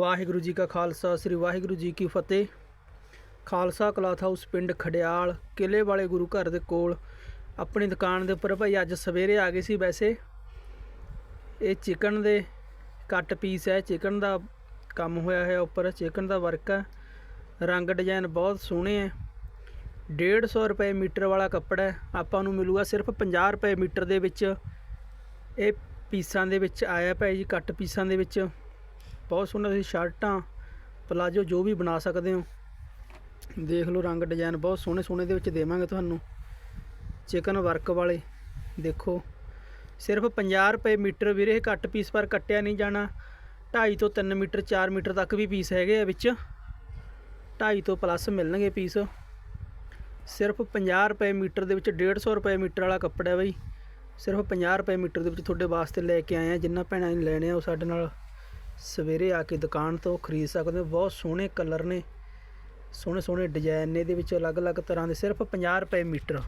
ਵਾਹਿਗੁਰੂ ਜੀ ਕਾ ਖਾਲਸਾ, ਸ੍ਰੀ ਵਾਹਿਗੁਰੂ ਜੀ ਕੀ ਫਤਿਹ। Khalsa cloth house ਪਿੰਡ ਖੜਿਆਲ ਕਿਲੇ ਵਾਲੇ ਗੁਰੂ ਘਰ ਦੇ ਕੋਲ। ਆਪਣੀ ਦੁਕਾਨ ਦੇ ਉੱਪਰ ਭਾਈ ਅੱਜ ਸਵੇਰੇ ਆ ਗਏ ਸੀ ਵੈਸੇ। ਇਹ ਚਿਕਨ ਦੇ ਕੱਟ ਪੀਸ ਹੈ, ਚਿਕਨ ਦਾ ਕੰਮ ਹੋਇਆ ਹੈ ਉੱਪਰ, ਚਿਕਨ ਦਾ ਵਰਕ ਹੈ। ਰੰਗ ਡਿਜ਼ਾਈਨ ਬਹੁਤ ਸੋਹਣੇ ਹੈ। 150 ਰੁਪਏ ਮੀਟਰ ਵਾਲਾ ਕੱਪੜਾ ਹੈ। ਆਪਾਂ ਨੂੰ ਮਿਲੂਗਾ ਸਿਰਫ 50 ਰੁਪਏ ਮੀਟਰ ਦੇ ਵਿੱਚ। ਇਹ ਪੀਸਾਂ ਦੇ ਵਿੱਚ ਆਇਆ ਭਾਈ ਜੀ, ਕੱਟ ਪੀਸਾਂ ਦੇ ਵਿੱਚ। ਬਹੁਤ ਸੋਹਣਾ ਤੁਸੀਂ ਸ਼ਰਟਾਂ, ਪਲਾਜੋ ਜੋ ਵੀ ਬਣਾ ਸਕਦੇ ਹੋ। ਦੇਖ ਲਓ ਰੰਗ ਡਿਜ਼ਾਈਨ ਬਹੁਤ ਸੋਹਣੇ ਸੋਹਣੇ ਦੇ ਵਿੱਚ ਦੇਵਾਂਗੇ ਤੁਹਾਨੂੰ। ਚਿਕਨ ਵਰਕ ਵਾਲੇ, ਦੇਖੋ। ਸਿਰਫ 50 ਰੁਪਏ ਮੀਟਰ ਵੀਰੇ, ਇਹ ਕੱਟ ਪੀਸ ਪਰ ਕੱਟਿਆ ਨਹੀਂ ਜਾਣਾ। 2.5 ਤੋਂ 3 ਮੀਟਰ 4 ਮੀਟਰ ਤੱਕ ਵੀ ਪੀਸ ਹੈਗੇ ਆ ਵਿੱਚ। 2.5 ਤੋਂ ਪਲੱਸ ਮਿਲਣਗੇ ਪੀਸ ਸਿਰਫ 50 ਰੁਪਏ ਮੀਟਰ ਦੇ ਵਿੱਚ 150 ਰੁਪਏ ਮੀਟਰ ਵਾਲਾ ਕੱਪੜਾ ਹੈ ਬਈ। ਸਿਰਫ 50 ਰੁਪਏ ਮੀਟਰ ਦੇ ਵਿੱਚ ਤੁਹਾਡੇ ਵਾਸਤੇ ਲੈ ਕੇ ਆਏ ਆ, ਜਿੰਨਾ ਭੈਣਾਂ ਨੇ ਲੈਣੇ ਆ ਉਹ ਸਾਡੇ ਨਾਲ। ਸਵੇਰੇ ਆ ਕੇ ਦੁਕਾਨ ਤੋਂ ਖਰੀਦ ਸਕਦੇ ਹੋ। ਬਹੁਤ ਸੋਹਣੇ ਕਲਰ ਨੇ। ਸੋਹਣੇ ਸੋਹਣੇ ਡਿਜ਼ਾਈਨ ਨੇ ਇਹਦੇ ਵਿੱਚ ਅਲੱਗ-ਅਲੱਗ ਤਰ੍ਹਾਂ ਦੇ। ਸਿਰਫ 50 ਰੁਪਏ ਮੀਟਰ।